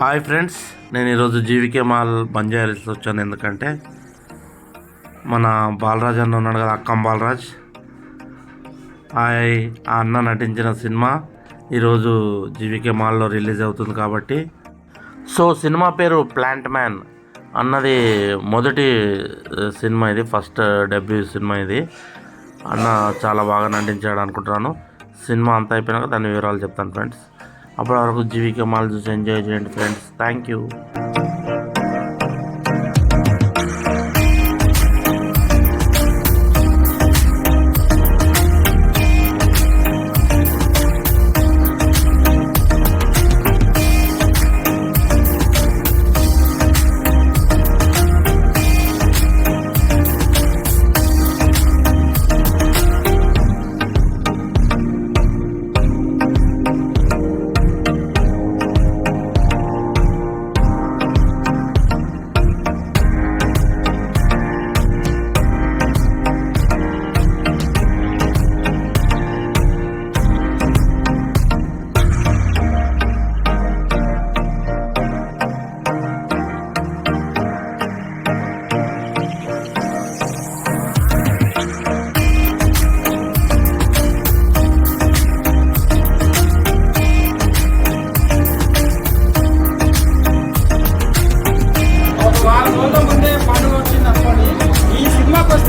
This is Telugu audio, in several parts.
హాయ్ ఫ్రెండ్స్ నేను ఈరోజు జీవికే మాల్ బంజారీస్ వచ్చాను. ఎందుకంటే మన బాలరాజ్ అన్న ఉన్నాడు కదా అక్కం బాలరాజ్. హాయ్ ఆ అన్న నటించిన సినిమా ఈరోజు జీవికే మాల్లో రిలీజ్ అవుతుంది కాబట్టి. సో సినిమా పేరు ప్లాంట్ మ్యాన్. అన్నది మొదటి సినిమా ఇది ఫస్ట్ డెబ్యూ సినిమా ఇది. అన్న చాలా బాగా నటించాడు అనుకుంటున్నాను. సినిమా అంతా అయిపోయినాక దాని వివరాలు చెప్తాను ఫ్రెండ్స్. అప్పటి వరకు జీవిక మాల్ చూసి ఎంజాయ్ చేయండి ఫ్రెండ్స్ థ్యాంక్ యూ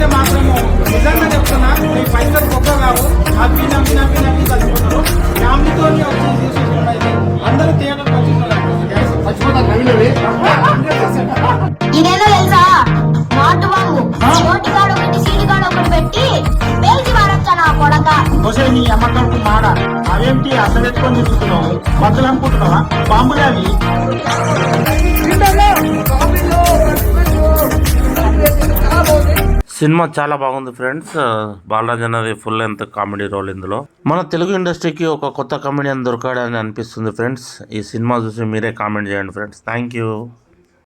వస్తే మాత్రము నిజంగా చెప్తున్నా మీ పైసలు గొప్ప కావు. నవ్వి నవ్వి నవ్వి నవ్వి చచ్చిపోతారు ఫ్యామిలీతో వచ్చి అందరూ థియేటర్కి ఇదేదో తెలుసా? నాటు బాంబు నోటి కాడ ఒకటి సీటి కాడ ఒకటి పెట్టి పేల్చి మారచ్చా నా కొడక? వచ్చే నీ అమ్మకం మాడ. అవేంటి అసలు ఎత్తుకొని తిరుగుతున్నావు? బద్దలు అనుకుంటున్నావా బాంబులే అవి సినిమా చాలా బాగుంది ఫ్రెండ్స్. బాలరాజ్ అన్నది ఫుల్ లెంత్ కామెడీ రోల్ ఇందులో. మన తెలుగు ఇండస్ట్రీకి ఒక కొత్త కామెడియన్ దొరకాడని అనిపిస్తుంది ఫ్రెండ్స్. ఈ సినిమా చూసి మీరే కామెంట్ చేయండి ఫ్రెండ్స్. Thank you.